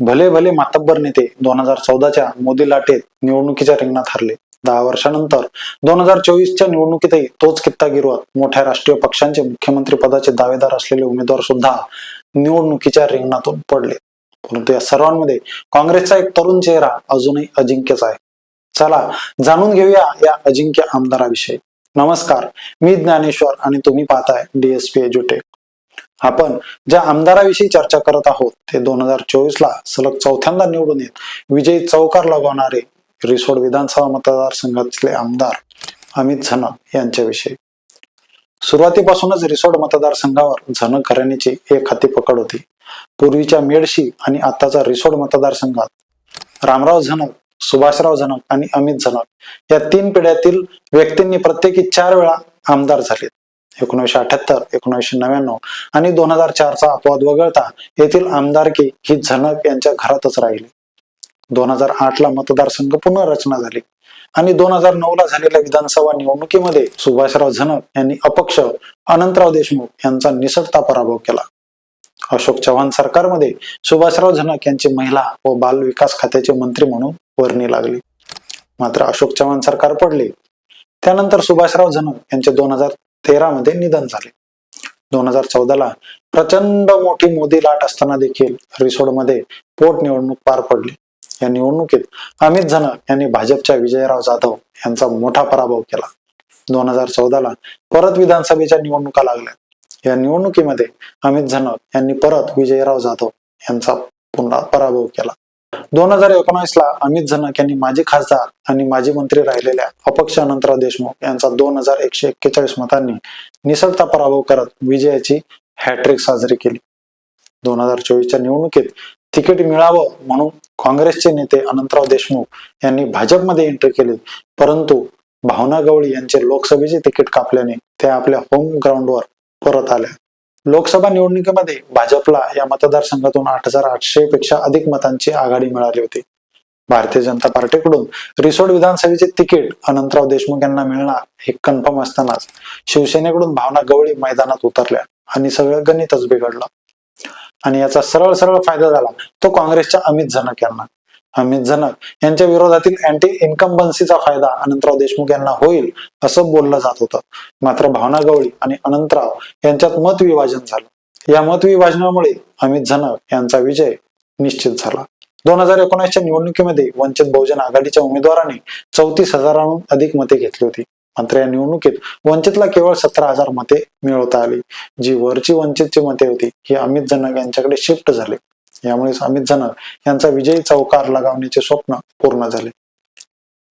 भले भले मातब्बर नेते दोन हजार चौदाच्या मोदी लाटेत निवडणुकीच्या रिंगणात हरले. दहा वर्षानंतर दोन हजार चोवीसच्या निवडणुकीतही तोच कित्ता गिरवत मोठ्या राष्ट्रीय पक्षांचे मुख्यमंत्री पदाचे दावेदार असलेले उमेदवार सुद्धा निवडणुकीच्या रिंगणातून पडले. परंतु या सर्वांमध्ये काँग्रेसचा एक तरुण चेहरा अजूनही अजिंक्यच आहे. चला जाणून घेऊया या अजिंक्य आमदाराविषयी. नमस्कार मी ज्ञानेश्वर आणि तुम्ही पाहताय डीएसपी एज्युटेक आपण ज्या आमदाराविषयी चर्चा करत आहोत ते दोन हजार चोवीस ला सलग चौथ्यांदा निवडून येत विजयी चौकार लगवणारे रिसोड विधानसभा मतदारसंघातले आमदार अमित झनक यांच्याविषयी. सुरुवातीपासूनच रिसोड मतदारसंघावर झनक घराण्याची एक हाती पकड होती. पूर्वीच्या मेडशी आणि आताचा रिसोड मतदारसंघात रामराव झनक सुभाषराव झनक आणि अमित झनक या तीन पिढ्यातील व्यक्तींनी प्रत्येकी चार वेळा आमदार झालेत. एकोणीसशे अठ्याहत्तर एकोणीसशे नव्याण्णव आणि दोन हजार चारचा अपवाद वगळता येथील आमदारकी ही झनक यांच्या घरातच राहिली. दोन हजार आठ ला मतदारसंघ पुनर्रचना झाली आणि दोन हजार नऊ ला झालेल्या विधानसभा निवडणुकीमध्ये सुभाषराव झनक यांनी अपक्ष अनंतराव देशमुख यांचा निसटता पराभव केला. अशोक चव्हाण सरकारमध्ये सुभाषराव झनक यांची महिला व बाल विकास खात्याचे मंत्री म्हणून वर्णी लागली. मात्र अशोक चव्हाण सरकार पडले. त्यानंतर सुभाषराव झनक यांचे दोन हजार तेरा मध्ये निधन झाले. दोन हजार चौदाला प्रचंड मोठी मोदी लाट असताना देखील रिसोडमध्ये पोटनिवडणूक पार पडली. या निवडणुकीत अमित झनक यांनी भाजपच्या विजयराव जाधव यांचा मोठा पराभव केला. दोन हजार चौदाला परत विधानसभेच्या निवडणुका लागल्या. या निवडणुकीमध्ये अमित झनक यांनी परत विजयराव जाधव यांचा पुन्हा पराभव केला. दोन हजार एकोणीस अमित झनक यांनी माजी खासदार आणि माजी मंत्री राहिलेल्या अपक्ष अनंतराव देशमुख यांचा दोन हजार एकशे एक्केचाळीस मतांनी निसटता पराभव करत विजयाची हॅट्रिक साजरी केली. दोन हजार चोवीसच्या निवडणुकीत तिकीट मिळावं म्हणून काँग्रेसचे नेते अनंतराव देशमुख यांनी भाजपमध्ये एंट्री केली परंतु भावना गवळी यांचे लोकसभेचे तिकीट कापल्याने त्या आपल्या होम ग्राउंडवर परत आल्या. लोकसभा निवडणुकीमध्ये भाजपला या मतदारसंघातून आठ हजार आठशे पेक्षा अधिक मतांची आघाडी मिळाली होती. भारतीय जनता पार्टीकडून रिसोड विधानसभेचे तिकीट अनंतराव देशमुख यांना मिळणार हे कन्फर्म असतानाच शिवसेनेकडून भावना गवळी मैदानात उतरल्या आणि सगळं गणितच बिघडलं. आणि याचा सरळ सरळ फायदा झाला तो काँग्रेसच्या अमित झनक यांना. अमित झनक यांच्या विरोधातील अँटी इन्कम्बन्सीचा फायदा अनंतराव देशमुख यांना होईल असं बोललं जात होतं. मात्र भावना गवळी आणि अनंतराव यांच्यात मतविभाजन झालं. या मतविभाजनामुळे अमित झनक यांचा विजय निश्चित झाला. दोन हजार एकोणीसच्या निवडणुकीमध्ये वंचित बहुजन आघाडीच्या उमेदवाराने चौतीस हजारांहून अधिक मते घेतली होती. मात्र या निवडणुकीत वंचितला केवळ सतरा हजार मते मिळवता आली. जी वरची वंचितची मते होती ही अमित जनक यांच्याकडे शिफ्ट झाले. यामुळे अमित जनक यांचा विजयी चौकार लगावण्याचे स्वप्न पूर्ण झाले.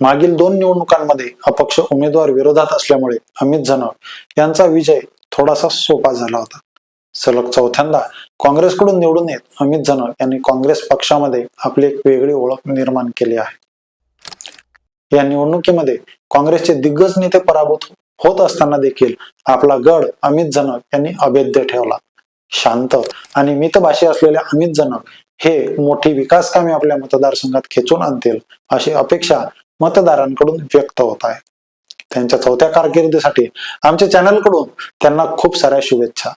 मागील दोन निवडणुकांमध्ये अपक्ष उमेदवार विरोधात असल्यामुळे अमित जनक यांचा विजय थोडासा सोपा झाला होता. सलग चौथ्यांदा काँग्रेसकडून निवडून येत अमित जनक यांनी काँग्रेस पक्षामध्ये आपली एक वेगळी ओळख निर्माण केली आहे. या निवडणुकीमध्ये काँग्रेसचे दिग्गज नेते पराभूत होत असताना देखील आपला गड अमित जनक यांनी अभेद्य ठेवला. शांत. आणि मितभाषी असलेले अमित जनक हे मोठी विकास कामे आपल्या मतदारसंघात खेचून आणतील अशी अपेक्षा मतदारांकडून व्यक्त होत आहे. त्यांच्या चौथ्या कारकिर्दीसाठी आमच्या चॅनलकडून त्यांना खूप साऱ्या शुभेच्छा.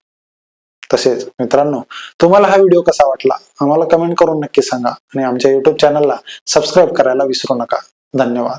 तसेच मित्रांनो तुम्हाला हा व्हिडिओ कसा वाटला? आम्हाला कमेंट करून नक्की सांगा आणि आमच्या युट्यूब चॅनलला सबस्क्राईब करायला विसरू नका. धन्यवाद.